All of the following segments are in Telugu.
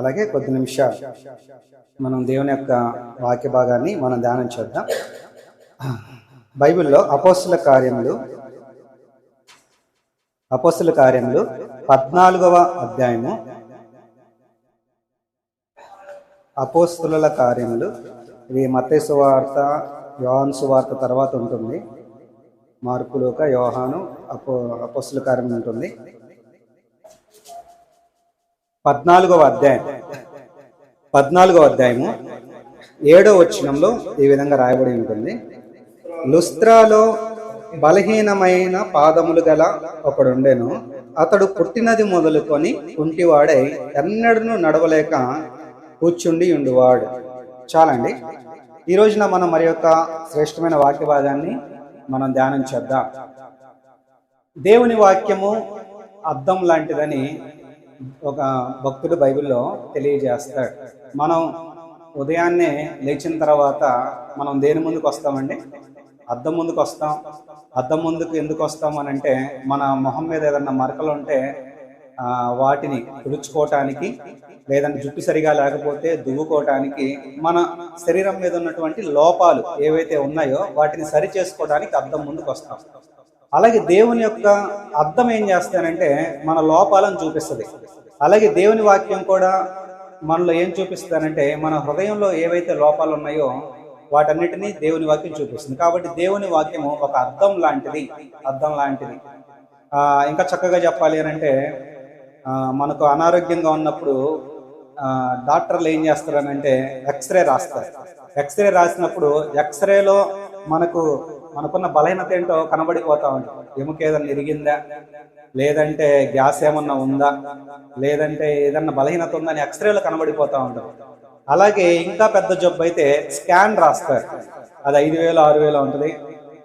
అలాగే కొద్ది నిమిషాలు మనం దేవుని యొక్క వాక్య భాగాన్ని మనం ధ్యానం చేద్దాం. బైబిల్లో అపోస్తుల కార్యములు అపోస్తుల కార్యములు పద్నాలుగవ అధ్యాయము అపోస్తుల కార్యములు ఇది మత్తయి సువార్త యోహాను సువార్త తర్వాత ఉంటుంది. మార్పులోక యోహాను అపో అపోస్తుల కార్యం ఉంటుంది. పద్నాలుగవ అధ్యాయం. పద్నాలుగవ అధ్యాయము ఏడో వచ్చినంలో ఈ విధంగా రాయబడి ఉంటుంది. లుస్త్రాలో బలహీనమైన పాదములు గల ఒకడుండెను. అతడు పుట్టినది మొదలుకొని కుంటివాడై ఎన్నడను నడవలేక కూర్చుండి ఉండువాడు. చాలండి. ఈ రోజున మనం మరి యొక్క శ్రేష్టమైన వాక్య భాగాన్ని మనం ధ్యానం చేద్దాం. దేవుని వాక్యము అద్దం లాంటిదని ఒక భక్తుడు బైబిల్లో తెలియజేస్తాడు. మనం ఉదయాన్నే లేచిన తర్వాత మనం దేని ముందుకు వస్తామండి? అద్దం ముందుకు వస్తాం. అద్దం ముందుకు ఎందుకు వస్తాం అని అంటే మన మొహం మీద ఏదన్నా మరకలు ఉంటే వాటిని తుడుచుకోవటానికి లేదంటే జుట్టు సరిగా లేకపోతే దువ్వుకోవటానికి మన శరీరం మీద ఉన్నటువంటి లోపాలు ఏవైతే ఉన్నాయో వాటిని సరి చేసుకోవడానికి అద్దం ముందుకు వస్తాం. అలాగే దేవుని యొక్క అర్థం ఏం చేస్తానంటే మన లోపాలను చూపిస్తుంది. అలాగే దేవుని వాక్యం కూడా మనలో ఏం చూపిస్తానంటే మన హృదయంలో ఏవైతే లోపాలు ఉన్నాయో వాటన్నిటినీ దేవుని వాక్యం చూపిస్తుంది. కాబట్టి దేవుని వాక్యము ఒక అర్థం లాంటిది అర్థం లాంటిది. ఇంకా చక్కగా చెప్పాలి అని అంటే మనకు అనారోగ్యంగా ఉన్నప్పుడు డాక్టర్లు ఏం చేస్తారనంటే ఎక్స్రే రాస్తారు. ఎక్స్రే రాసినప్పుడు ఎక్స్రేలో మనకు మనకున్న బలహీనత ఏంటో కనబడిపోతా ఉంటాం ఎముక ఏదన్నా ఇరిగిందా? లేదంటే గ్యాస్ ఏమన్నా ఉందా? లేదంటే ఏదన్నా బలహీనత ఉందా అని ఎక్స్రేలు కనబడిపోతా ఉంటాం అలాగే ఇంకా పెద్ద జబ్బు అయితే స్కాన్ రాస్తారు. అది ఐదు వేలు ఆరు వేలు ఉంటుంది.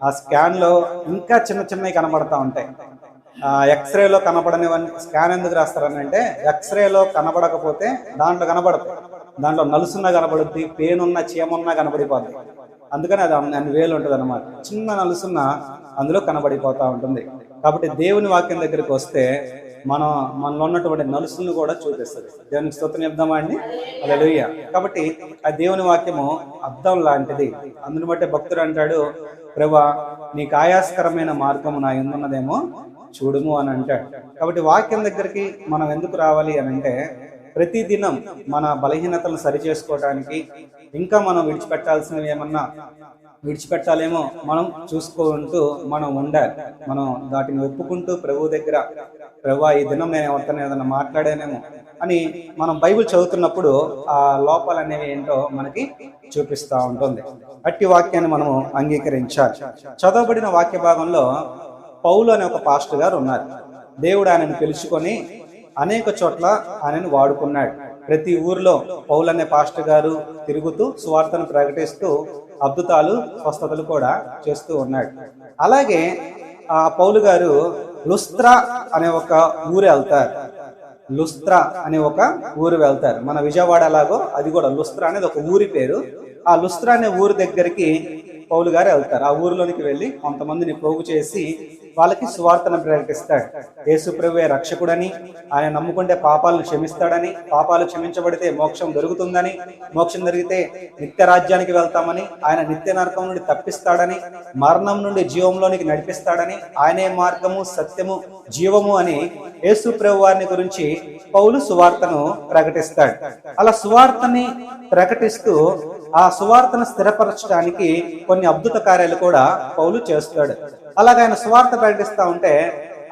ఆ స్కాన్లో ఇంకా చిన్న చిన్నవి కనబడతా ఉంటాయి. ఎక్స్రేలో కనబడనివన్నీ స్కాన్ ఎందుకు రాస్తారని అంటే ఎక్స్రేలో కనబడకపోతే దాంట్లో కనబడదు. దాంట్లో నలుసున్నా కనబడుద్ది పేనున్న చీమున్న కనబడిపోద్ది. అందుకని అది అన్ని వేలు ఉంటుంది అనమాట చిన్న నలుసున్న అందులో కనబడిపోతా ఉంటుంది. కాబట్టి దేవుని వాక్యం దగ్గరికి వస్తే మనం మనలో ఉన్నటువంటి నలుసులను కూడా చూపిస్తుంది. దేవునికి స్తోత్రం చెప్దామా అండి? అలెలుయ్య కాబట్టి ఆ దేవుని వాక్యము అర్థం లాంటిది. అందుని బట్టి భక్తుడు అంటాడు ప్రభా నీకు ఆయాస్కరమైన మార్గము నా ఎందున్నదేమో చూడుము అని అంటాడు. కాబట్టి వాక్యం దగ్గరికి మనం ఎందుకు రావాలి అని అంటే ప్రతి దినం మన బలహీనతలను సరి చేసుకోవడానికి ఇంకా మనం విడిచిపెట్టాల్సినవి ఏమన్నా విడిచిపెట్టాలేమో మనం చూసుకుంటూ మనం ఉండాలి. మనం వాటిని ఒప్పుకుంటూ ప్రభు దగ్గర ప్రభు ఈ దినం నేను ఎవరితో ఏదైనా మాట్లాడానేమో అని మనం బైబిల్ చదువుతున్నప్పుడు ఆ లోపాలు అనేవి ఏంటో మనకి చూపిస్తూ ఉంటుంది. అట్టి వాక్యాన్ని మనము అంగీకరించాలి. చదవబడిన వాక్య భాగంలో పౌలు అనే ఒక పాస్టర్ గారు ఉన్నారు. దేవుడు ఆయనను పిలుచుకొని అనేక చోట్ల ఆయనను వాడుకున్నాడు. ప్రతి ఊర్లో పౌల్ అనే పాస్టర్ గారు తిరుగుతూ సువార్తను ప్రకటిస్తూ అద్భుతాలు స్వస్థతలు కూడా చేస్తూ ఉన్నాడు. అలాగే ఆ పౌలు గారు లుస్త్రా అనే ఒక ఊరు వెళ్తారు. లుస్త్రా అనే ఒక ఊరు వెళ్తారు. మన విజయవాడ ఎలాగో అది కూడా లుస్త్రా అనేది ఒక ఊరి పేరు. ఆ లుస్త్రా అనే ఊరి దగ్గరికి పౌలు గారు వెళ్తారు. ఆ ఊరిలోనికి వెళ్ళి కొంతమందిని పోగు చేసి వాళ్ళకి సువార్తను ప్రకటిస్తాడు. యేసుప్రభువే రక్షకుడని ఆయన నమ్ముకుంటే పాపాలను క్షమిస్తాడని పాపాలు క్షమించబడితే మోక్షం దొరుకుతుందని మోక్షం దొరికితే నిత్య రాజ్యానికి వెళ్తామని ఆయన నిత్య నరకం నుండి తప్పిస్తాడని మరణం నుండి జీవంలోనికి నడిపిస్తాడని ఆయనే మార్గము సత్యము జీవము అని యేసుప్రభు వారిని గురించి పౌలు సువార్తను ప్రకటిస్తాడు. అలా సువార్తని ప్రకటిస్తూ ఆ సువార్తను స్థిరపరచడానికి కొన్ని కొన్ని అద్భుత కార్యాలు కూడా పౌలు చేస్తాడు. అలాగ ఆయన సువార్త ప్రకటిస్తా ఉంటే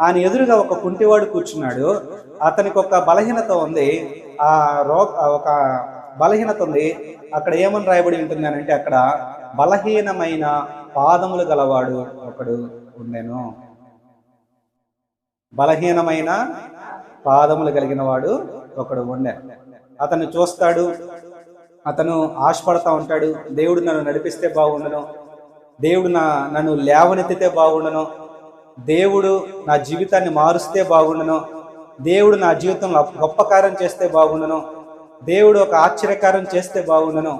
ఆయన ఎదురుగా ఒక కుంటివాడు కూర్చున్నాడు. అతనికి ఒక బలహీనత ఉంది. ఆ రో ఒక బలహీనత ఉంది. అక్కడ ఏమని రాయబడి ఉంటుంది అని అంటే అక్కడ బలహీనమైన పాదములు గలవాడు ఒకడు ఉండెను. బలహీనమైన పాదములు కలిగిన వాడు ఒకడు ఉండే అతన్ని చూస్తాడు. అతను ఆశపడతా ఉంటాడు దేవుడు నన్ను నడిపిస్తే బాగుండను దేవుడు నా నన్ను లేవనెత్తితే బాగుండను దేవుడు నా జీవితాన్ని మారుస్తే బాగుండను దేవుడు నా జీవితంలో గొప్ప కార్యం చేస్తే బాగుండను దేవుడు ఒక ఆశ్చర్యకారం చేస్తే బాగుండను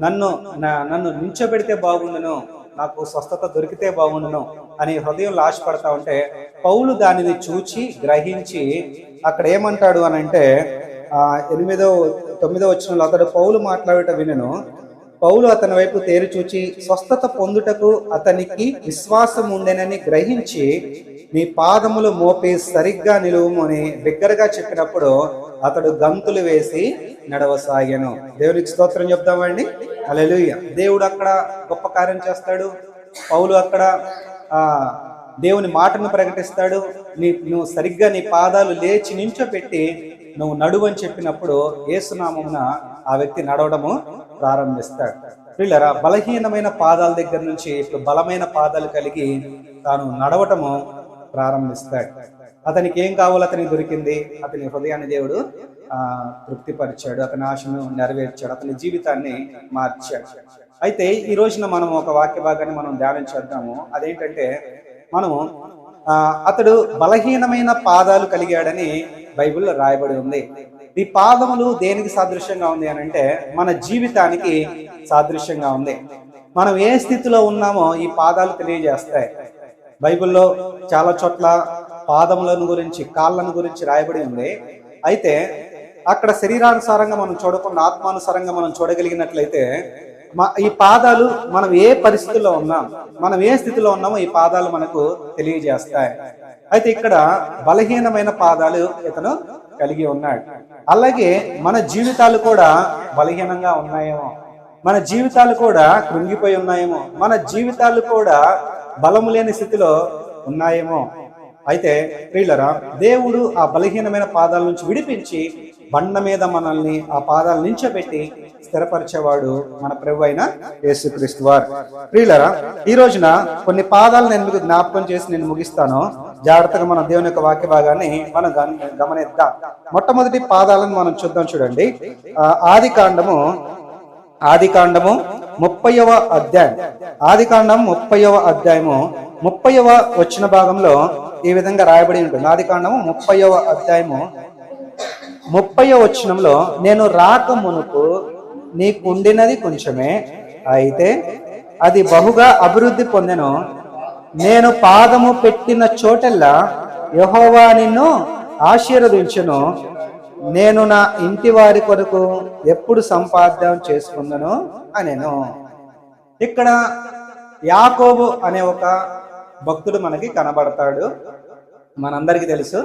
నన్ను నా- నన్ను నించోబెడితే బాగుండను నాకు స్వస్థత దొరికితే బాగుండును అని హృదయంలో ఆశపడతా ఉంటే పౌలు దానిని చూచి గ్రహించి అక్కడ ఏమంటాడు అని అంటే ఎనిమిదో తొమ్మిదో వచ్చినలో అతడు పౌలు మాట్లాడట వినను. పౌలు అతని వైపు తేరు చూచి స్వస్థత పొందుటకు అతనికి విశ్వాసం ఉండెనని గ్రహించి నీ పాదములు మోపి సరిగ్గా నిలువుము అని బిగ్గరగా చెప్పినప్పుడు అతడు గంతులు వేసి నడవసాగాను. దేవునికి స్తోత్రం చెప్దామండి అలెలుయ్య దేవుడు అక్కడ గొప్ప కార్యం చేస్తాడు. పౌలు అక్కడ ఆ దేవుని మాటను ప్రకటిస్తాడు. నీ నువ్వు సరిగ్గా నీ పాదాలు లేచి నించోపెట్టి నువ్వు నడువు అని చెప్పినప్పుడు ఏసునామమున ఆ వ్యక్తి నడవడము ప్రారంభిస్తాడు. వీళ్ళరా బలహీనమైన పాదాల దగ్గర నుంచి ఇప్పుడు బలమైన పాదాలు కలిగి తాను నడవటము ప్రారంభిస్తాడు. అతనికి ఏం కావాలో అతనికి దొరికింది. అతని హృదయాన్ని దేవుడు తృప్తిపరిచాడు. అతని ఆశను నెరవేర్చాడు. అతని జీవితాన్ని మార్చాడు. అయితే ఈ రోజున మనం ఒక వాక్య భాగాన్ని మనం ధ్యానం చేద్దాము. అదేంటంటే మనము అతడు బలహీనమైన పాదాలు కలిగాడని బైబిల్లో రాయబడి ఉంది. ఈ పాదములు దేనికి సాదృశ్యంగా ఉంది అని అంటే మన జీవితానికి సాదృశ్యంగా ఉంది. మనం ఏ స్థితిలో ఉన్నామో ఈ పాదాలు తెలియజేస్తాయి. బైబిల్లో చాలా చోట్ల పాదములను గురించి కాళ్ళను గురించి రాయబడి ఉంది. అయితే అక్కడ శరీరానుసారంగా మనం చూడకుండా ఆత్మానుసారంగా మనం చూడగలిగినట్లయితే ఈ పాదాలు మనం ఏ పరిస్థితిలో ఉన్నాం మనం ఏ స్థితిలో ఉన్నామో ఈ పాదాలు మనకు తెలియజేస్తాయి. అయితే ఇక్కడ బలహీనమైన పాదాలు ఇతను కలిగి ఉన్నాడు. అలాగే మన జీవితాలు కూడా బలహీనంగా ఉన్నాయేమో. మన జీవితాలు కూడా కృంగిపోయి ఉన్నాయేమో. మన జీవితాలు కూడా బలము లేని స్థితిలో ఉన్నాయేమో. అయితే ప్రియులరా దేవుడు ఆ బలహీనమైన పాదాల నుంచి విడిపించి బండ మీద మనల్ని ఆ పాదాలు నించబెట్టి స్థిరపరిచేవాడు మన ప్రభు అయిన యేసుక్రీస్తు వారు. ప్రియులరా ఈ రోజున కొన్ని పాదాలు నేను మీకు జ్ఞాపకం చేసి నేను ముగిస్తాను. జాగ్రత్తగా మన దేవుని యొక్క వాక్య భాగాన్ని మనం గమనిద్దాం. మొట్టమొదటి పాదాలను మనం చూద్దాం చూడండి. ఆది కాండము ఆది కాండము ముప్పైవ అధ్యాయం. ఆది కాండం ముప్పైవ అధ్యాయము ముప్పైవ వచ్చిన భాగంలో ఈ విధంగా రాయబడి ఉంటుంది. ఆది కాండము ముప్పైవ అధ్యాయము. ముప్పైవ వచనంలో నేను రాక మునుపు నీకుండినది కొంచెమే. అయితే అది బహుగా అభివృద్ధి పొందెను. నేను పాదము పెట్టిన చోటెల్లా యహోవా నిన్ను ఆశీర్వదించను. నేను నా ఇంటి వారి కొరకు ఎప్పుడు సంపాద్యం చేసుకుందను అనేను. ఇక్కడ యాకోబు అనే ఒక భక్తుడు మనకి కనబడతాడు. మనందరికీ తెలుసు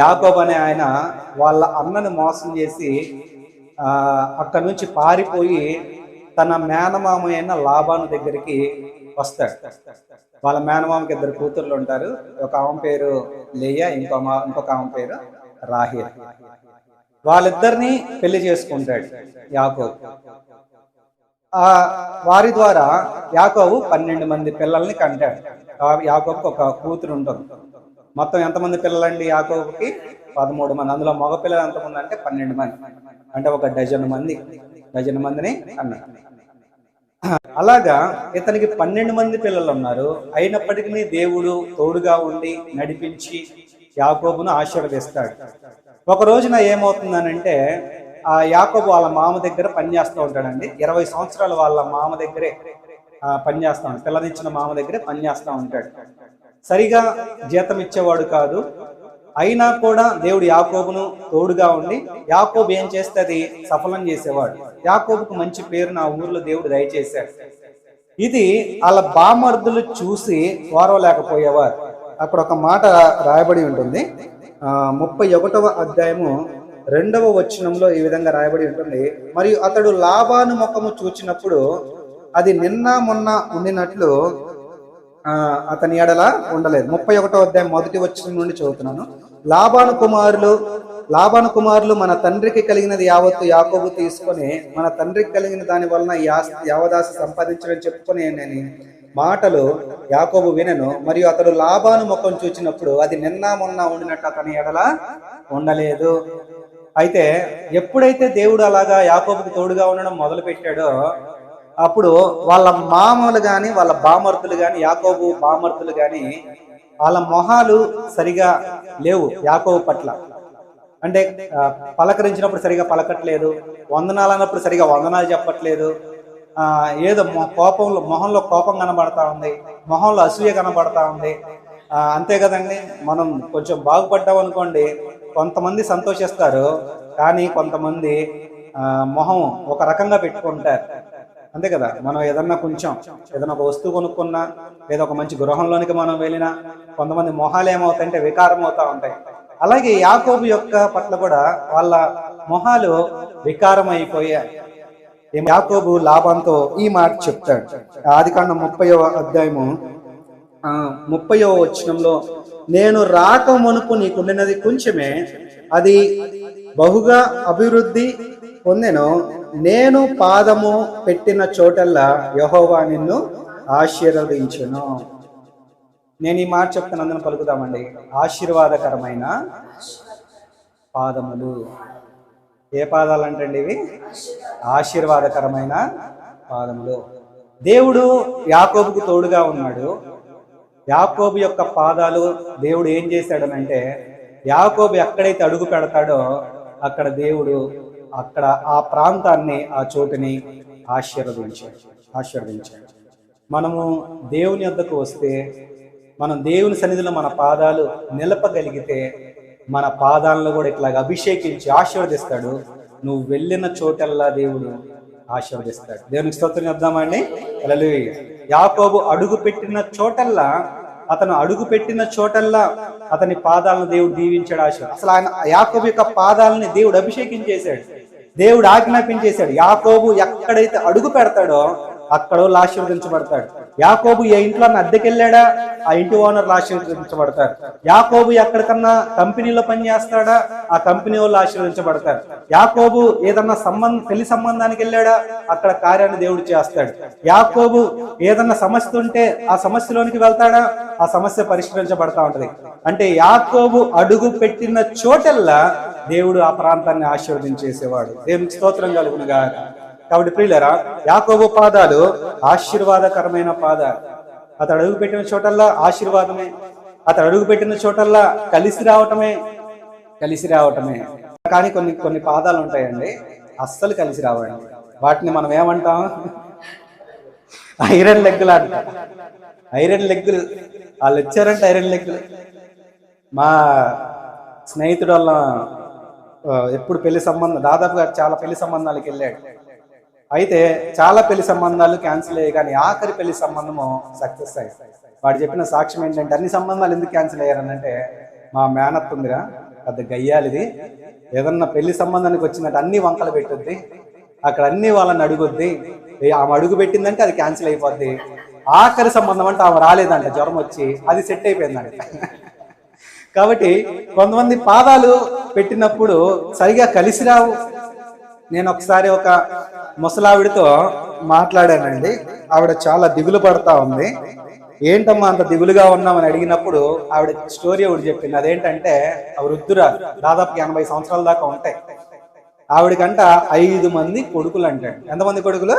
యాకోబ్ అనే ఆయన వాళ్ళ అన్నను మోసం చేసి అక్కడి నుంచి పారిపోయి తన మేనమామ అయిన లాభాను దగ్గరికి వస్తాడు. వాళ్ళ మేనమామకి ఇద్దరు కూతుర్లు ఉంటారు. ఒక ఆమె పేరు లేయ ఇంకో ఇంకొక ఆమె పేరు రాహి వాళ్ళిద్దరిని పెళ్ళి చేసుకుంటాడు యాకోబ్. వారి ద్వారా యాకోబు పన్నెండు మంది పిల్లల్ని కంటాడు. ఆ యాకోబుకి ఒక కూతురు ఉంటుంది. మొత్తం ఎంతమంది పిల్లలండి యాకోబుకి? పదమూడు మంది. అందులో మగ పిల్లలు ఎంతమంది అంటే పన్నెండు మంది. అంటే ఒక డజన్ మంది. డజన్ మందిని అన్నాడు. అలాగా ఇతనికి పన్నెండు మంది పిల్లలు ఉన్నారు. అయినప్పటికీ దేవుడు తోడుగా ఉండి నడిపించి యాకోబును ఆశీర్వదిస్తాడు. ఒక రోజున ఏమవుతుందనంటే యాకోబు వాళ్ళ మామ దగ్గర పనిచేస్తూ ఉంటాడండి. ఇరవై సంవత్సరాలు వాళ్ళ మామ దగ్గరే ఆ, పనిచేస్తా ఉంటాడు. పిల్లనిచ్చిన మామ దగ్గరే పనిచేస్తూ ఉంటాడు. సరిగా జీతం ఇచ్చేవాడు కాదు. అయినా కూడా దేవుడు యాకోబును తోడుగా ఉండి యాకోబు ఏం చేస్తే అది సఫలం చేసేవాడు. యాకోబుకు మంచి పేరు నా ఊర్లో దేవుడు దయచేశాడు. ఇది వాళ్ళ బామర్దులు చూసి ఓరవలేకపోయేవారు అక్కడ ఒక మాట రాయబడి ఉంటుంది. ముప్పై ఒకటవ అధ్యాయము రెండవ వచనంలో ఈ విధంగా రాయబడి ఉంటుంది. మరియు అతడు లాభాను ముఖము చూచినప్పుడు అది నిన్న మొన్న ఉండినట్లు అతని ఎడల ఉండలేదు. ముప్పై ఒకటో అధ్యాయం మొదటి వచ్చిన నుండి చదువుతున్నాను. లాభాను కుమారులు లాభాను కుమారులు మన తండ్రికి కలిగినది యావత్తు యాకోబు తీసుకొని మన తండ్రికి కలిగిన దాని వలన ఈ సంపాదించడం చెప్పుకొని నేను మాటలు యాకోబు వినను. మరియు అతడు లాభాను ముఖం చూచినప్పుడు అది నిన్న మొన్న ఉండినట్టు అతని ఎడల ఉండలేదు. అయితే ఎప్పుడైతే దేవుడు అలాగా యాకోబుకి తోడుగా ఉండడం మొదలు పెట్టాడో అప్పుడు వాళ్ళ మామలు కానీ వాళ్ళ బామర్తులు కానీ యాకోబు బామర్తులు కానీ వాళ్ళ మొహాలు సరిగా లేవు యాకోబు పట్ల. అంటే పలకరించినప్పుడు సరిగా పలకట్లేదు వందనాలు అన్నప్పుడు సరిగా వందనాలు చెప్పట్లేదు ఏదో మొ- కోపంలో మొహంలో కోపం కనబడతా ఉంది మొహంలో అసూయ కనబడతా ఉంది. అంతే కదండి మనం కొంచెం బాగుపడ్డాం అనుకోండి కొంతమంది సంతోషిస్తారు కానీ కొంతమంది మొహం ఒక రకంగా పెట్టుకుంటారు. అంతే కదా? మనం ఏదన్నా కొంచెం ఏదైనా ఒక వస్తువు కొనుక్కున్నా లేదా ఒక మంచి గృహంలోనికి మనం వెళ్ళినా కొంతమంది మొహాలు ఏమవుతాయంటే వికారం అవుతా ఉంటాయి. అలాగే యాకోబు యొక్క పట్ల కూడా వాళ్ళ మొహాలు వికారం అయిపోయాయి. యాకోబు లాభంతో ఈ మాట చెప్తాడు. ఆది కాండం ముప్పయో అధ్యాయము ముప్పయో వచనంలో నేను రాక మునుపు నీకుండినది కొంచెమే అది బహుగా అభివృద్ధి పొందెను. నేను పాదము పెట్టిన చోటల్లా యహోవా నిన్ను ఆశీర్వదించును. నేను ఈ మాట చెప్తాను అందరం పలుకుదామండి. ఆశీర్వాదకరమైన పాదములు. ఏ పాదాలు అంటండి ఇవి? ఆశీర్వాదకరమైన పాదములు. దేవుడు యాకోబుకు తోడుగా ఉన్నాడు. యాకోబు యొక్క పాదాలు దేవుడు ఏం చేశాడనంటే యాకోబు ఎక్కడైతే అడుగు పెడతాడో అక్కడ దేవుడు అక్కడ ఆ ప్రాంతాన్ని ఆ చోటుని ఆశీర్వదించాడు ఆశీర్వదించాడు. మనము దేవుని వద్దకు వస్తే మనం దేవుని సన్నిధిలో మన పాదాలు నిలపగలిగితే మన పాదాలను కూడా ఇట్లాగ అభిషేకించి ఆశీర్వదిస్తాడు. నువ్వు వెళ్ళిన చోటల్లా దేవుడు ఆశీర్వదిస్తాడు. దేవునికి స్తోత్రం చెప్దామండి. హల్లెలూయా. యాకోబు అడుగు పెట్టిన చోటల్లా అతను అడుగు పెట్టిన చోటల్లా అతని పాదాలను దేవుడు దీవించాడు ఆశ అసలు ఆయన యాకోబు యొక్క పాదాలని దేవుడు అభిషేకించేశాడు దేవుడు ఆజ్ఞాపించేశాడు. యాకోబు ఎక్కడైతే అడుగు పెడతాడో అక్కడ వాళ్ళు ఆశీర్వదించబడతాడు యాకోబు ఏ ఇంట్లో అద్దెకెళ్ళాడా ఆ ఇంటి ఓనర్లు ఆశీర్వదించబడతారు యాకోబు ఎక్కడికన్నా కంపెనీలో పనిచేస్తాడా ఆ కంపెనీ వాళ్ళు ఆశీర్వదించబడతారు యాకోబు ఏదన్నా సంబంధం పెళ్ళి సంబంధానికి వెళ్ళాడా? అక్కడ కార్యాన్ని దేవుడు చేస్తాడు. యాకోబు ఏదన్నా సమస్య ఉంటే ఆ సమస్యలోనికి వెళ్తాడా? ఆ సమస్య పరిష్కరించబడతా ఉంటది. అంటే యాకోబు అడుగు పెట్టిన చోటల్లా దేవుడు ఆ ప్రాంతాన్ని ఆశీర్వదించేసేవాడు. దేవునికి స్తోత్రం కలుగునుగా కాబట్టి ప్రియులరా యాకోబు పాదాలు ఆశీర్వాదకరమైన పాదాలు. అతడు అడుగు పెట్టిన చోటల్లా ఆశీర్వాదమే. అతడు అడుగు పెట్టిన చోటల్లా కలిసి రావటమే. కలిసి రావటమే. కానీ కొన్ని కొన్ని పాదాలు ఉంటాయండి అస్సలు కలిసి రావండి. వాటిని మనం ఏమంటాం? ఐరన్ లెగ్గులు అంట. ఐరన్ లెగ్గులు. వాళ్ళు వచ్చారంటే ఐరన్ లెగ్గులు. మా స్నేహితుడు వాళ్ళ ఎప్పుడు పెళ్ళి సంబంధం దాదాపుగా చాలా పెళ్ళి సంబంధాలకు వెళ్ళాడు. అయితే చాలా పెళ్ళి సంబంధాలు క్యాన్సిల్ అయ్యాయి కానీ ఆఖరి పెళ్ళి సంబంధము సక్సెస్ అయ్యాయి వాడు చెప్పిన సాక్ష్యం ఏంటంటే అన్ని సంబంధాలు ఎందుకు క్యాన్సిల్ అయ్యారనంటే మా మేనత్ ఉందిరా పెద్ద గయ్యాలిది. ఏదన్నా పెళ్ళి సంబంధానికి వచ్చినట్టు అన్ని వంకలు పెట్టుద్ది. అక్కడ అన్ని వాళ్ళని అడుగుద్ది. ఆమె అడుగు పెట్టిందంటే అది క్యాన్సిల్ అయిపోద్ది. ఆఖరి సంబంధం అంటే ఆమె రాలేదంట జ్వరం వచ్చి అది సెట్ అయిపోయిందంట. కాబట్టి కొంతమంది పాదాలు పెట్టినప్పుడు సరిగా కలిసి రావు. నేను ఒకసారి ఒక ముసలావిడితో మాట్లాడానండి. ఆవిడ చాలా దిగులు పడతా ఉంది. ఏంటమ్మా అంత దిగులుగా ఉన్నామని అడిగినప్పుడు ఆవిడ స్టోరీ ఒకటి చెప్పింది. అదేంటంటే ఆ వృద్ధురాలు దాదాపు ఎనభై సంవత్సరాల దాకా ఉంటాయి. ఆవిడకంట ఐదు మంది కొడుకులు అంటాడు ఎంతమంది కొడుకులు?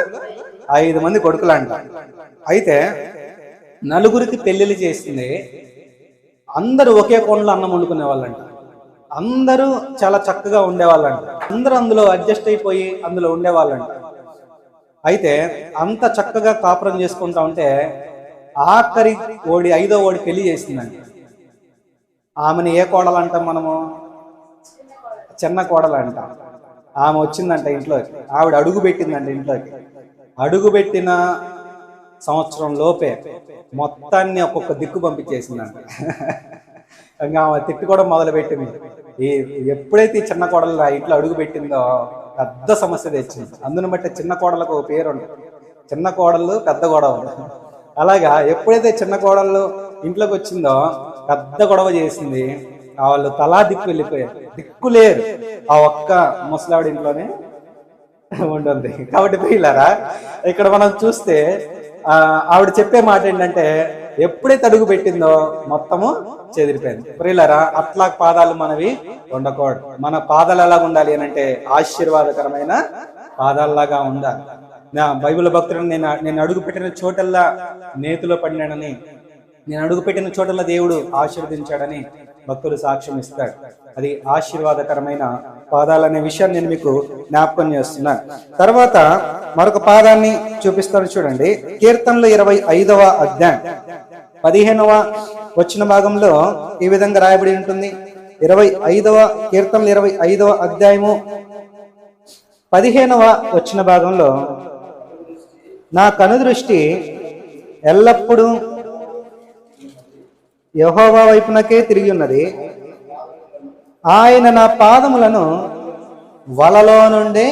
ఐదు మంది కొడుకులు అంట అయితే నలుగురికి పెళ్ళిళ్ళు చేసింది. అందరూ ఒకే కొండలో అన్నం వండుకునే వాళ్ళంట. అందరూ చాలా చక్కగా ఉండేవాళ్ళంట. అందరూ అందులో అడ్జస్ట్ అయిపోయి అందులో ఉండేవాళ్ళంట. అయితే అంత చక్కగా కాపురం చేసుకుంటా ఉంటే ఆఖరి ఓడి ఐదో ఓడి పెళ్ళి చేసిందండి ఆమెను ఏ కోడలు అంటాం మనము? చిన్న కోడలు అంటాం ఆమె వచ్చిందంట ఇంట్లోకి ఆవిడ అడుగు పెట్టిందంట ఇంట్లోకి అడుగు పెట్టిన సంవత్సరం లోపే మొత్తాన్ని ఒక్కొక్క దిక్కు పంపించేసిందంట. ఇంకా ఆమె తిట్టుకోవడం మొదలు పెట్టింది ఈ ఎప్పుడైతే చిన్న కోడలు ఆ ఇంట్లో అడుగు పెట్టిందో పెద్ద సమస్య తెచ్చింది. అందుని బట్టి చిన్న కోడలకు ఒక పేరు ఉంటుంది. చిన్న కోడలు పెద్ద గొడవ. అలాగా ఎప్పుడైతే చిన్న కోడలు ఇంట్లోకి వచ్చిందో పెద్ద గొడవ చేసింది వాళ్ళు తలా దిక్కు వెళ్ళిపోయారు. దిక్కు లేరు. ఆ ఒక్క ముసలావిడ ఇంట్లోనే ఉంటుంది. కాబట్టి పిల్లరా ఇక్కడ మనం చూస్తే ఆవిడ చెప్పే మాట ఏంటంటే ఎప్పుడైతే అడుగు పెట్టిందో మొత్తము చెదిరిపోయింది. ప్రియులరా అట్లా పాదాలు మనవి ఉండకూడదు. మన పాదాలు ఎలాగ ఉండాలి అని అంటే ఆశీర్వాదకరమైన పాదాలలాగా ఉండాలి. నా బైబిల్ భక్తుడు నేను నేను అడుగు పెట్టిన చోటల్లా నేతిలో పడినాడని నేను అడుగు పెట్టిన చోటల్లా దేవుడు ఆశీర్వదించాడని భక్తులు సాక్ష్యం ఇస్తాడు అది ఆశీర్వాదకరమైన పాదాలనే విషయాన్ని నేను మీకు జ్ఞాపకం చేస్తున్నాను తర్వాత మరొక పాదాన్ని చూపిస్తాను చూడండి. కీర్తనలు ఇరవై ఐదవ అధ్యాయం. పదిహేనవ వచ్చిన భాగంలో ఈ విధంగా రాయబడి ఉంటుంది. ఇరవై ఐదవ కీర్తనలు ఇరవై ఐదవ అధ్యాయము పదిహేనవ వచ్చిన భాగంలో నా కనుదృష్టి ఎల్లప్పుడూ యహోవా వైపునకే తిరిగి ఉన్నది ఆయన నా పాదములను వలలో నుండి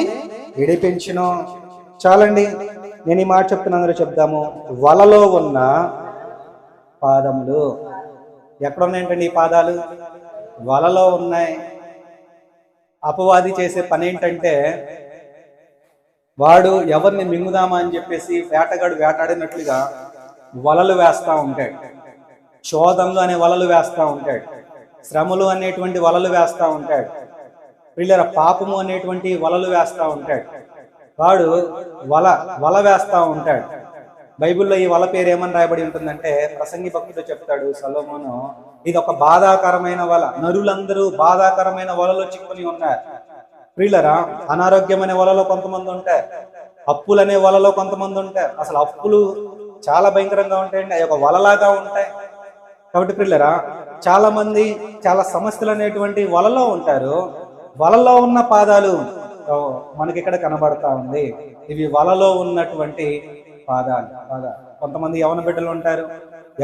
విడిపించును. చాలండి నేను ఈ మాట చెప్తున్నాను అందరూ చెప్దాము. వలలో ఉన్న పాదములు. ఎక్కడున్నాయంటే ఉన్నాయంటండి ఈ పాదాలు? వలలో ఉన్నాయి. అపవాది చేసే పని ఏంటంటే వాడు ఎవరిని మింగుదామా అని చెప్పేసి వేటగాడు వేటాడినట్లుగా వలలు వేస్తా ఉంటాడు. శోధనలు అనే వలలు వేస్తా ఉంటాడు. శ్రమలు అనేటువంటి వలలు వేస్తా ఉంటాడు. పిల్లల పాపము అనేటువంటి వలలు వేస్తా ఉంటాడు. వాడు వల వల వేస్తా ఉంటాడు. బైబిల్లో ఈ వల పేరు ఏమని రాయబడి ఉంటుందంటే ప్రసంగి భక్తుడు చెప్తాడు సలోమోను ఇది ఒక బాధాకరమైన వల. నరులందరూ బాధాకరమైన వలలో చిక్కుని ఉన్నారు. ప్రియులరా అనారోగ్యం అనే వలలో కొంతమంది ఉంటారు. అప్పులు అనే వలలో కొంతమంది ఉంటారు. అసలు అప్పులు చాలా భయంకరంగా ఉంటాయండి. అవి ఒక వలలాగా ఉంటాయి. కాబట్టి ప్రియులరా చాలా మంది చాలా సమస్యలు అనేటువంటి వలలో ఉంటారు. వలలో ఉన్న పాదాలు మనకి ఇక్కడ కనబడతా ఉంది. ఇవి వలలో ఉన్నటువంటి పాదాలు. పాదాలు కొంతమంది యవన బిడ్డలు ఉంటారు.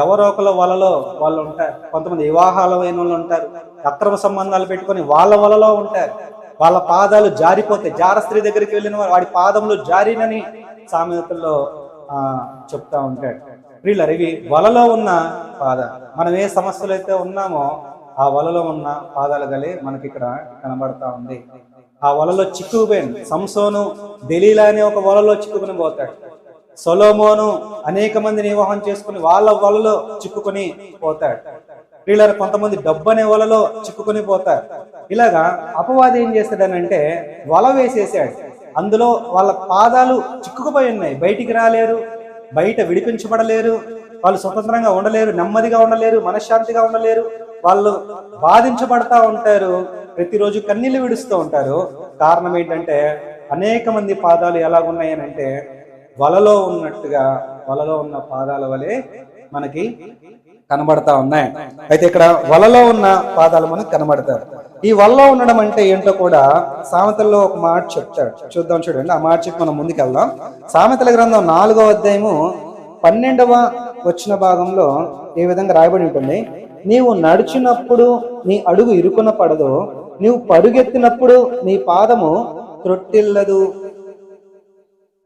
ఎవరో ఒకళ్ళ వలలో వాళ్ళు ఉంటారు. కొంతమంది వివాహాలమైన వాళ్ళు ఉంటారు. అక్రమ సంబంధాలు పెట్టుకొని వాళ్ళ వలలో ఉంటారు. వాళ్ళ పాదాలు జారిపోతే జార స్త్రీ దగ్గరికి వెళ్ళిన వారు వాడి పాదములు జారినని సామెతల్లో ఆ చెప్తా ఉంటాడు. ప్రియులర్ ఇవి వలలో ఉన్న పాదాలు. మనం ఏ సమస్యలు అయితే ఉన్నామో ఆ వలలో ఉన్న పాదాలు గలే మనకి ఇక్కడ కనబడతా ఉంది. ఆ వలలో చిక్కుకుపోయింది సంసోను దెలీలా అనే ఒక వలలో చిక్కుకుని పోతాడు. సొలోమోను అనేక మందిని వివాహం చేసుకుని వాళ్ళ వలలో చిక్కుకొని పోతాడు. వీళ్ళని కొంతమంది డబ్బు అనే వలలో చిక్కుకొని పోతారు. ఇలాగా అపవాది ఏం చేస్తాడనంటే వల వేసేసాడు. అందులో వాళ్ళ పాదాలు చిక్కుకుపోయి ఉన్నాయి. బయటికి రాలేరు బయట విడిపించబడలేరు వాళ్ళు స్వతంత్రంగా ఉండలేరు నెమ్మదిగా ఉండలేరు మనశ్శాంతిగా ఉండలేరు. వాళ్ళు బాధించబడతా ఉంటారు ప్రతిరోజు కన్నీళ్ళు విడుస్తూ ఉంటారు. కారణం ఏంటంటే అనేక మంది పాదాలు ఎలాగున్నాయనంటే వలలో ఉన్నట్టుగా వలలో ఉన్న పాదాల వలె మనకి కనబడతా ఉన్నాయి. అయితే ఇక్కడ వలలో ఉన్న పాదాలు మనకు కనబడతారు. ఈ వలలో ఉండడం అంటే ఏంటో కూడా సామెతల్లో ఒక మాట చెప్తాడు. చూద్దాం చూడండి. ఆ మాట చెప్పి మనం ముందుకెళ్దాం. సామెతల గ్రంథం నాలుగో అధ్యాయము పన్నెండవ వచ్చిన భాగంలో ఈ విధంగా రాయబడి ఉంటుంది? నీవు నడిచినప్పుడు నీ అడుగు ఇరుకున పడదు. నీవు పరుగెత్తినప్పుడు నీ పాదము త్రొట్టిల్లదు.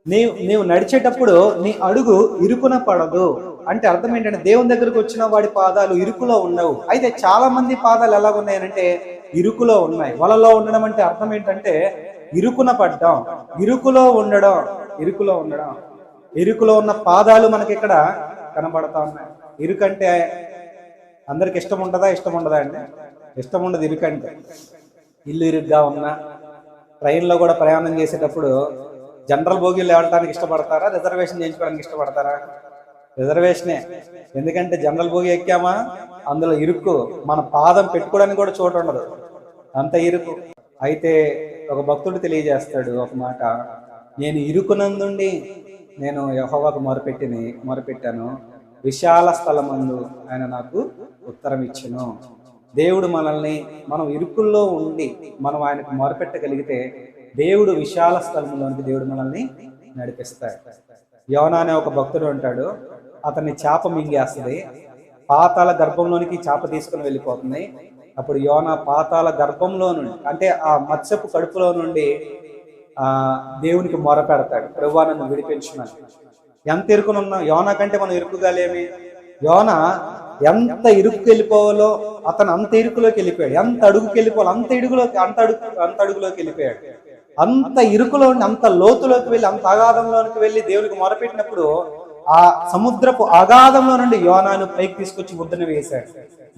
నీవు నీవు నడిచేటప్పుడు నీ అడుగు ఇరుకున పడదు. అంటే అర్థం ఏంటంటే దేవుని దగ్గరకు వచ్చిన వాడి పాదాలు ఇరుకులో ఉండవు. అయితే చాలా మంది పాదాలు ఎలా ఉన్నాయనంటే ఇరుకులో ఉన్నాయి. వలలో ఉండడం అంటే అర్థం ఏంటంటే ఇరుకున పడ్డం. ఇరుకులో ఉండడం. ఇరుకులో ఉండడం. ఇరుకులో ఉన్న పాదాలు మనకి ఇక్కడ కనబడతా ఉన్నాయి. ఇరుకంటే అందరికి ఇష్టం ఉండదా? ఇష్టం ఉండదా అండి? ఇష్టం ఉండదు ఇరుకంటే. ఇల్లు ఇరుగ్గా ఉన్నా ట్రైన్లో కూడా ప్రయాణం చేసేటప్పుడు జనరల్ బోగీలు లేవడానికి ఇష్టపడతారా? రిజర్వేషన్ చేయించుకోవడానికి ఇష్టపడతారా? రిజర్వేషనే. ఎందుకంటే జనరల్ బోగి ఎక్కామా? అందులో ఇరుక్కు. మన పాదం పెట్టుకోవడానికి కూడా చోటు ఉండదు. అంత ఇరుకు అయితే ఒక భక్తుడు తెలియజేస్తాడు ఒక మాట. నేను ఇరుకునందుండి నేను యహోవాకు మొరపెట్టిని మొరపెట్టాను. విశాల స్థలమందు ఆయన నాకు ఉత్తరం ఇచ్చును. దేవుడు మనల్ని మనం ఇరుకుల్లో ఉండి మనం ఆయనకు మొరపెట్టగలిగితే దేవుడు విశాల స్థలంలోనికి దేవుడు మనల్ని నడిపిస్తాడు. యోన అనే ఒక భక్తుడు ఉంటాడు అతన్ని చేప మింగేస్తుంది పాతాల గర్భంలోనికి చేప తీసుకుని వెళ్ళిపోతుంది. అప్పుడు యోన పాతాల గర్భంలో నుండి అంటే ఆ మత్స్యపు కడుపులో నుండి ఆ దేవునికి మొర పెడతాడు. ప్రభువా నన్ను విడిపించమని. ఎంత ఇరుకునున్నా యోన కంటే మనం ఇరుకుగాలేమి? యోన ఎంత ఇరుక్కు వెళ్ళిపోవాలో అతను అంత ఇరుకులోకి వెళ్ళిపోయాడు. ఎంత అడుగుకి వెళ్ళిపోవాలి అంత ఇడుగులోకి అంత అడుగు అంత అడుగులోకి వెళ్ళిపోయాడు. అంత ఇరుకులో ఉండి అంత లోతులోకి వెళ్ళి అంత అగాధంలోకి వెళ్ళి దేవునికి మొరపెట్టినప్పుడు ఆ సముద్రపు అగాధంలో నుండి యోనాను పైకి తీసుకొచ్చి ముద్రన వేశాడు.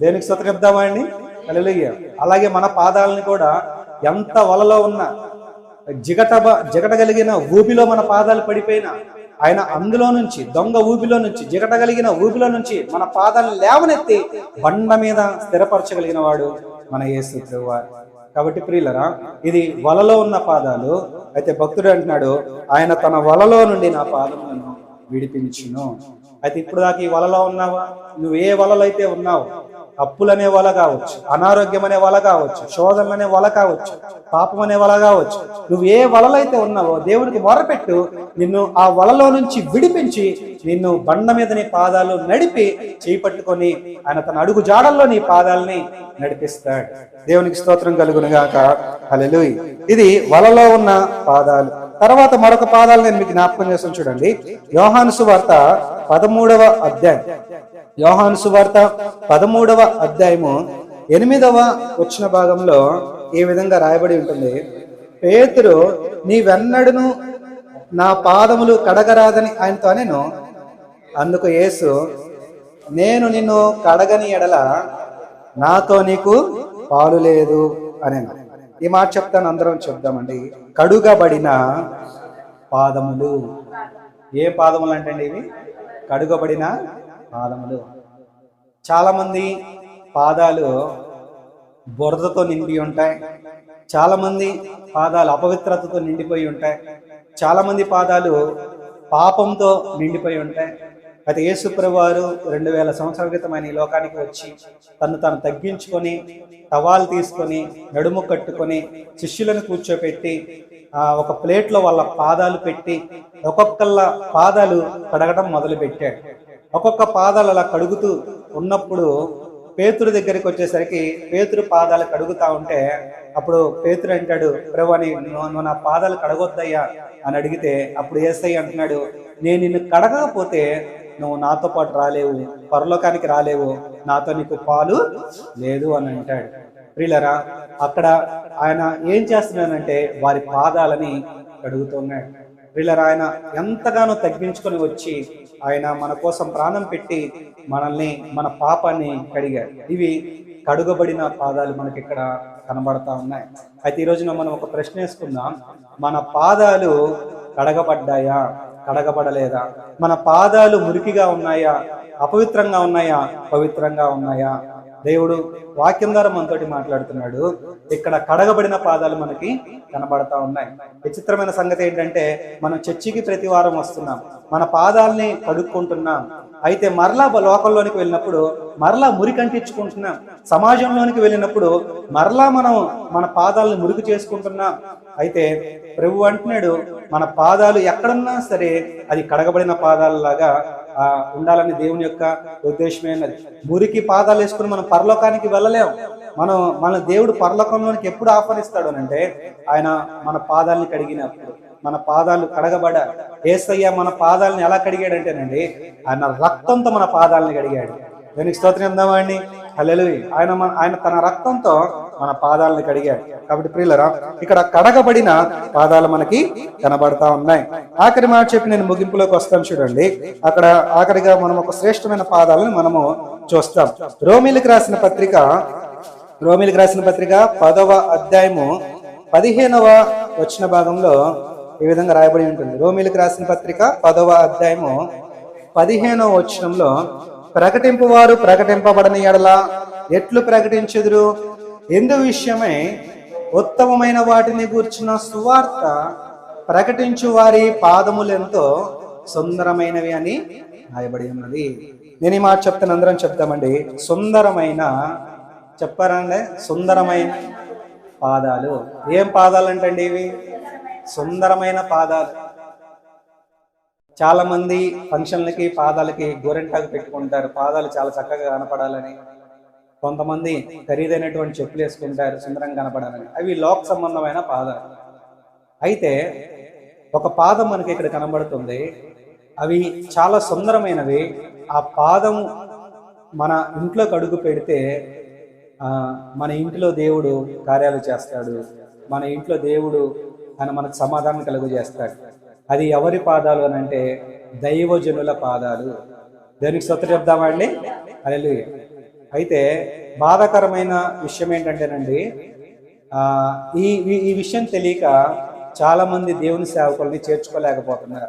దేనికి స్తోత్రం అండి? అలాగే మన పాదాలని కూడా ఎంత వలలో ఉన్న జిగట జిగట కలిగిన ఊబిలో మన పాదాలు పడిపోయినా ఆయన అందులో నుంచి దొంగ ఊబిలో నుంచి జిగట కలిగిన ఊబిలో నుంచి మన పాదాలను లేవనెత్తి బండ మీద స్థిరపరచగలిగిన వాడు మన యేసు ప్రభువారు కాబట్టి ప్రియులరా ఇది వలలో ఉన్న పాదాలు. అయితే భక్తుడు అంటున్నాడు ఆయన తన వలలో నుండి నా పాదములను విడిపించును. అయితే ఇప్పుడు దాకా ఈ వలలో ఉన్నావా? నువ్వు ఏ వలలో అయితే ఉన్నావు అప్పులనే వల కావచ్చు అనారోగ్యం అనే వల కావచ్చు శోధం అనే వల కావచ్చు పాపం అనే వల కావచ్చు. నువ్వు ఏ వలలైతే ఉన్నావో దేవునికి మొరపెట్టు నిన్ను ఆ వలలో నుంచి విడిపించి నిన్ను బండ మీద నీ పాదాలు నడిపి చేయి పట్టుకొని ఆయన తన అడుగు జాడల్లో నీ పాదాలని నడిపిస్తాడు. దేవునికి స్తోత్రం కలుగునుగాక అలెలు ఇది వలలో ఉన్న పాదాలు. తర్వాత మరొక పాదాలు నేను మీకు జ్ఞాపకం చేస్తాను చూడండి. యోహాను సువార్త పదమూడవ అధ్యాయం. యోహాను సువార్త పదమూడవ అధ్యాయము ఎనిమిదవ వచ్చిన భాగంలో ఈ విధంగా రాయబడి ఉంటుంది? పేతురు నీవెన్నడును నా పాదములు కడగరాదని ఆయనతో నేను అందుకు యేసు నేను నిన్ను కడగని ఎడల నాతో నీకు పాలు లేదు అని ఈ మాట చెప్తాను అందరం చెప్దామండి. కడుగబడిన పాదములు. ఏ పాదములు అంటే ఇవి? కడుగబడిన పాదములు. చాలా మంది పాదాలు బురదతో నిండి ఉంటాయి. చాలా మంది పాదాలు అపవిత్రతతో నిండిపోయి ఉంటాయి. చాలా మంది పాదాలు పాపంతో నిండిపోయి ఉంటాయి. అయితే యేసుప్రభు వారు రెండు వేల సంవత్సరాల క్రితం ఆయన ఈ లోకానికి వచ్చి తను తాను తగ్గించుకొని టవాల్ తీసుకొని నడుము కట్టుకొని శిష్యులను కూర్చోపెట్టి ఒక ప్లేట్లో వాళ్ళ పాదాలు పెట్టి ఒక్కొక్కళ్ళ పాదాలు కడగడం మొదలుపెట్టాడు. ఒక్కొక్క పాదాలు అలా కడుగుతూ ఉన్నప్పుడు పేతురు దగ్గరికి వచ్చేసరికి పేతురు పాదాలు కడుగుతా ఉంటే అప్పుడు పేతురు అంటాడు ప్రభు అని నువ్వు నా పాదాలు కడగొద్దయ్యా అని అడిగితే అప్పుడు ఏసయ్య అంటున్నాడు నేను నిన్ను కడగకపోతే నువ్వు నాతో పాటు రాలేవు పరలోకానికి రాలేవు నాతో నీకు పాలు లేదు అని అంటాడు. ప్రియులరా అక్కడ ఆయన ఏం చేస్తున్నానంటే వారి పాదాలని కడుగుతున్నాడు ప్రియులరా ఆయన ఎంతగానో తగ్గించుకొని వచ్చి ఆయన మన కోసం ప్రాణం పెట్టి మనల్ని మన పాపాన్ని కడిగాడు. ఇవి కడుగబడిన పాదాలు మనకి ఇక్కడ కనబడతా ఉన్నాయి. అయితే ఈ రోజున మనం ఒక ప్రశ్న వేసుకుందాం. మన పాదాలు కడగబడ్డాయా? కడగబడలేదా? మన పాదాలు మురికిగా ఉన్నాయా? అపవిత్రంగా ఉన్నాయా? పవిత్రంగా ఉన్నాయా? దేవుడు వాక్యం ద్వారా మనతోటి మాట్లాడుతున్నాడు. ఇక్కడ కడగబడిన పాదాలు మనకి కనబడతా ఉన్నాయి. విచిత్రమైన సంగతి ఏంటంటే మనం చర్చికి ప్రతి వారం వస్తున్నాం. మన పాదాలని కడుక్కుంటున్నాం. అయితే మరలా లోకంలోనికి వెళ్ళినప్పుడు మరలా మురికంటించుకుంటున్నాం సమాజంలోనికి వెళ్ళినప్పుడు మరలా మనం మన పాదాలను మురికి చేసుకుంటున్నాం. అయితే ప్రభు అంటున్నాడు మన పాదాలు ఎక్కడున్నా సరే అది కడగబడిన పాదాలలాగా ఆ ఉండాలని దేవుని యొక్క ఉద్దేశమైనది మురికి పాదాలు వేసుకుని మనం పరలోకానికి వెళ్ళలేం. మనం మన దేవుడు పరలోకంలోనికి ఎప్పుడు ఆహ్వానిస్తాడు అని అంటే ఆయన మన పాదాలని కడిగినప్పుడు. మన పాదాలు కడగబడ ఏసయ్య మన పాదాలను ఎలా కడిగాడంటేనండి ఆయన రక్తంతో మన పాదాలను కడిగాడు. దానికి స్తోత్రం ఎందామండి హల్లెలు ఆయన మన ఆయన తన రక్తంతో మన పాదాలను కడిగాడు. కాబట్టి ప్రియులరా ఇక్కడ కడగబడిన పాదాలు మనకి కనబడతా ఉన్నాయి. ఆఖరి మాట చెప్పి నేను ముగింపులోకి వస్తాను చూడండి. అక్కడ ఆఖరిగా మనం ఒక శ్రేష్టమైన పాదాలను మనము చూస్తాం. రోమిలకు రాసిన పత్రిక రోమిలకు రాసిన పత్రిక పదవ అధ్యాయము పదిహేనవ వచ్చిన భాగంలో ఈ విధంగా రాయబడి ఉంటుంది. రోమిలకు రాసిన పత్రిక పదవ అధ్యాయము పదిహేనవ వచనంలో ప్రకటింపు వారు ప్రకటింపబడని ఎడల ఎట్లు ప్రకటించుదురు? ఎందు విషయమై ఉత్తమమైన వాటిని గూర్చిన సువార్త ప్రకటించు వారి పాదములెంతో సుందరమైనవి అని రాయబడి ఉన్నది. నేను ఈ మాట చెప్తాను అందరం చెప్తామండి సుందరమైన చెప్పారండి సుందరమైన పాదాలు. ఏం పాదాలు అంటే ఇవి? సుందరమైన పాదాలు. చాలా మంది ఫంక్షన్లకి పాదాలకి గోరెంటాకు పెట్టుకుంటారు. పాదాలు చాలా చక్కగా కనపడాలని. కొంతమంది ఖరీదైనటువంటి చెప్పులు వేసుకుంటారు సుందరంగా కనపడాలని. అవి లోక సంబంధమైన పాదాలు. అయితే ఒక పాదం మనకి ఇక్కడ కనబడుతుంది. అవి చాలా సుందరమైనవి. ఆ పాదం మన ఇంట్లో కడుగు పెడితే ఆ, మన ఇంటిలో దేవుడు కార్యాలు చేస్తాడు. మన ఇంట్లో దేవుడు ఆయన మనకు సమాధానం కలుగజేస్తాడు. అది ఎవరి పాదాలు అని అంటే దైవజనుల పాదాలు. దానికి సొత్త చెప్దామండి అండి? అయితే బాధాకరమైన విషయం ఏంటంటేనండి ఈ ఈ- ఈ విషయం తెలియక చాలామంది దేవుని సేవకుల్ని చేర్చుకోలేకపోతున్నారు.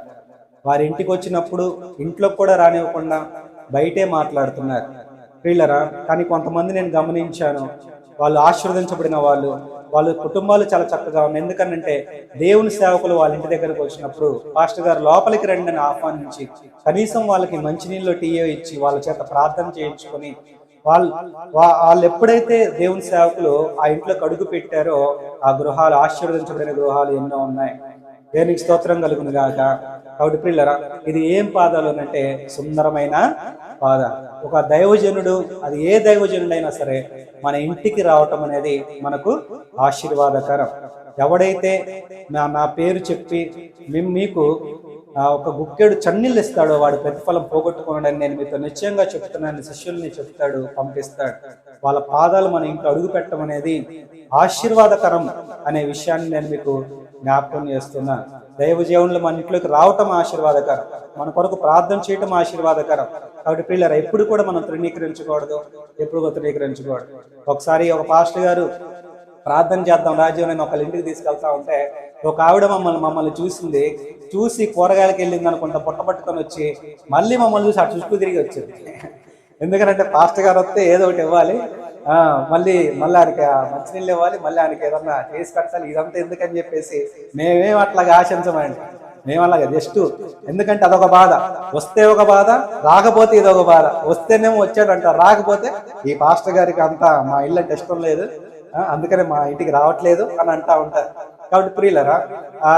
వారి ఇంటికి వచ్చినప్పుడు ఇంట్లోకి కూడా రానివ్వకుండా బయటే మాట్లాడుతున్నారు. వీళ్ళరా కానీ కొంతమంది నేను గమనించాను వాళ్ళు ఆశీర్వదించబడిన వాళ్ళు వాళ్ళ కుటుంబాలు చాలా చక్కగా ఉన్నాయి. ఎందుకనంటే దేవుని సేవకులు వాళ్ళ ఇంటి దగ్గరకు వచ్చినప్పుడు పాస్టర్ గారు లోపలికి రండి అని ఆహ్వానించి కనీసం వాళ్ళకి మంచినీళ్ళు టీయో ఇచ్చి వాళ్ళ చేత ప్రార్థన చేయించుకొని వాళ్ళు వాళ్ళు ఎప్పుడైతే దేవుని సేవకులు ఆ ఇంట్లో కడుగు పెట్టారో ఆ గృహాలు ఆశీర్వదించబడిన గృహాలు ఎన్నో ఉన్నాయి. దేనికి స్తోత్రం కలుగును గాక. కాబట్టి పిల్లరా ఇది ఏం పాదాలు అంటే సుందరమైన పాద ఒక దైవజనుడు అది ఏ దైవజనుడైనా సరే మన ఇంటికి రావటం అనేది మనకు ఆశీర్వాదకరం. ఎవడైతే నా నా పేరు చెప్పి మేము మీకు ఒక గుక్కెడు చన్నీళ్ళు ఇస్తాడో వాడు ప్రతిఫలం పోగొట్టుకున్నాడని నేను మీతో నిశ్చయంగా చెప్తున్నాను శిష్యుల్ని చెప్తాడు పంపిస్తాడు. వాళ్ళ పాదాలు మన ఇంట్లో అడుగు పెట్టడం అనేది ఆశీర్వాదకరం అనే విషయాన్ని నేను మీకు జ్ఞాపకం చేస్తున్నాను దైవజీవనులు మన ఇంట్లోకి రావటం ఆశీర్వాదకరం. మన కొరకు ప్రార్థన చేయటం ఆశీర్వాదకరం. కాబట్టి పిల్లలు ఎప్పుడు కూడా మనం తృణీకరించకూడదు. ఎప్పుడు కూడా తృణీకరించకూడదు. ఒకసారి ఒక పాస్టర్ గారు ప్రార్థన చేద్దాం రాజ్యం నేను ఒకళ్ళ ఇంటికి తీసుకెళ్తా ఉంటే ఒక ఆవిడ మమ్మల్ని మమ్మల్ని చూసింది. చూసి కూరగాయలకి వెళ్ళింది అనుకుంటా పుట్ట పట్టుకొని వచ్చి మళ్ళీ మమ్మల్ని చూసి అటు చుట్టూ తిరిగి వచ్చింది. ఎందుకంటే పాస్టర్ గారు వస్తే ఏదో ఒకటి ఇవ్వాలి. మళ్ళీ మళ్ళీ ఆయనకి మంచినీళ్ళు ఇవ్వాలి మళ్ళీ ఆయనకి ఏదన్నా చేసి కట్టాలి ఇదంతా ఎందుకని చెప్పేసి మేమేం అట్లాగా ఆశించమండి. మేము అలాగే జస్ట్ ఎందుకంటే అదొక బాధ. వస్తే ఒక బాధ రాకపోతే ఇదొక బాధ. వస్తేనేమో వచ్చాడంట రాకపోతే ఈ పాస్టర్ గారికి అంతా మా ఇల్లు అంటే ఇష్టం లేదు. అందుకనే మా ఇంటికి రావట్లేదు అని అంటా ఉంటారు. కాబట్టి ప్రియులరా ఆ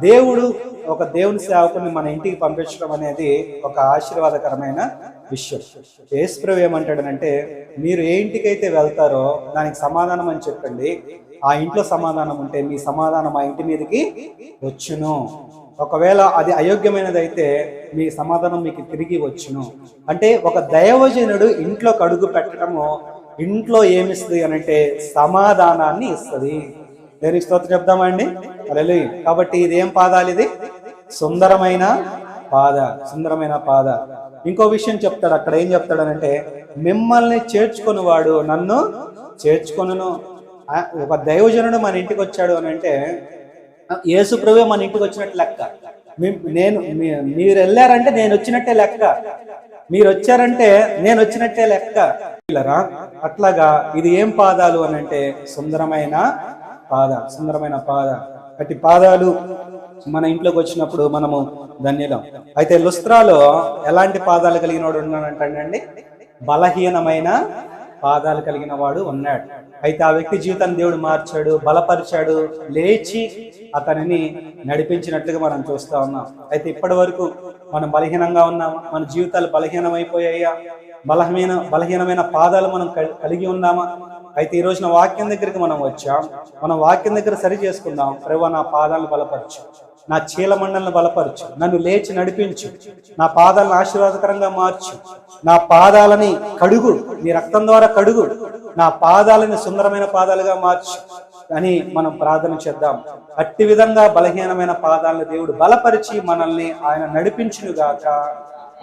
దేవుడు ఒక దేవుని సేవకుని మన ఇంటికి పంపించడం అనేది ఒక ఆశీర్వాదకరమైన విషయం. ఏసుప్రభు ఏమంటాడనంటే మీరు ఏ ఇంటికైతే వెళ్తారో దానికి సమాధానం అని చెప్పండి. ఆ ఇంట్లో సమాధానం ఉంటే మీ సమాధానం ఆ ఇంటి మీదకి వచ్చును. ఒకవేళ అది అయోగ్యమైనదైతే మీ సమాధానం మీకు తిరిగి వచ్చును. అంటే ఒక దైవజనుడు ఇంట్లో కడుగు పెట్టడము ఇంట్లో ఏమిస్తుంది అని అంటే సమాధానాన్ని ఇస్తుంది. దేనికి స్తోత్రం చెప్దామా అండి? కాబట్టి ఇది ఏం పాదాలు ఇది? సుందరమైన పాద సుందరమైన పాద. ఇంకో విషయం చెప్తాడు. అక్కడ ఏం చెప్తాడనంటే మిమ్మల్ని చేర్చుకుని వాడు నన్ను చేర్చుకొనును. ఒక దైవజనుడు మన ఇంటికి వచ్చాడు అని అంటే యేసు మన ఇంటికి వచ్చినట్టు లెక్క. నేను మీ- మీరు వెళ్ళారంటే నేను వచ్చినట్టే లెక్క. మీరు వచ్చారంటే నేను వచ్చినట్టే లెక్క. అట్లాగా ఇది ఏం పాదాలు అని అంటే సుందరమైన పాద సుందరమైన పాద అట్టి పాదాలు మన ఇంట్లోకి వచ్చినప్పుడు మనము ధన్యులం. అయితే లుస్త్రాలో ఎలాంటి పాదాలు కలిగిన వాడు ఉన్నాడంటండి బలహీనమైన పాదాలు కలిగిన వాడు ఉన్నాడు. అయితే ఆ వ్యక్తి జీవితాన్ని దేవుడు మార్చాడు బలపరిచాడు లేచి అతనిని నడిపించినట్లుగా మనం చూస్తా ఉన్నాం. అయితే ఇప్పటి వరకు మనం బలహీనంగా ఉన్నాం మన జీవితాలు బలహీనమైపోయాయా? బలహీన బలహీనమైన పాదాలు మనం కలిగి ఉన్నామా? అయితే ఈ రోజున వాక్యం దగ్గరికి మనం వచ్చాం. మనం వాక్యం దగ్గర సరి చేసుకుందాం. ప్రభు నా పాదాలను బలపరచు. నా చీలమండలను బలపరచు. నన్ను లేచి నడిపించు. నా పాదాలను ఆశీర్వాదకరంగా మార్చు. నా పాదాలని కడుగు. నీ రక్తం ద్వారా కడుగు. నా పాదాలని సుందరమైన పాదాలుగా మార్చు అని మనం ప్రార్థన చేద్దాం. అట్టి విధంగా బలహీనమైన పాదాలను దేవుడు బలపరిచి మనల్ని ఆయన నడిపించునుగాక.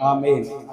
ఆమె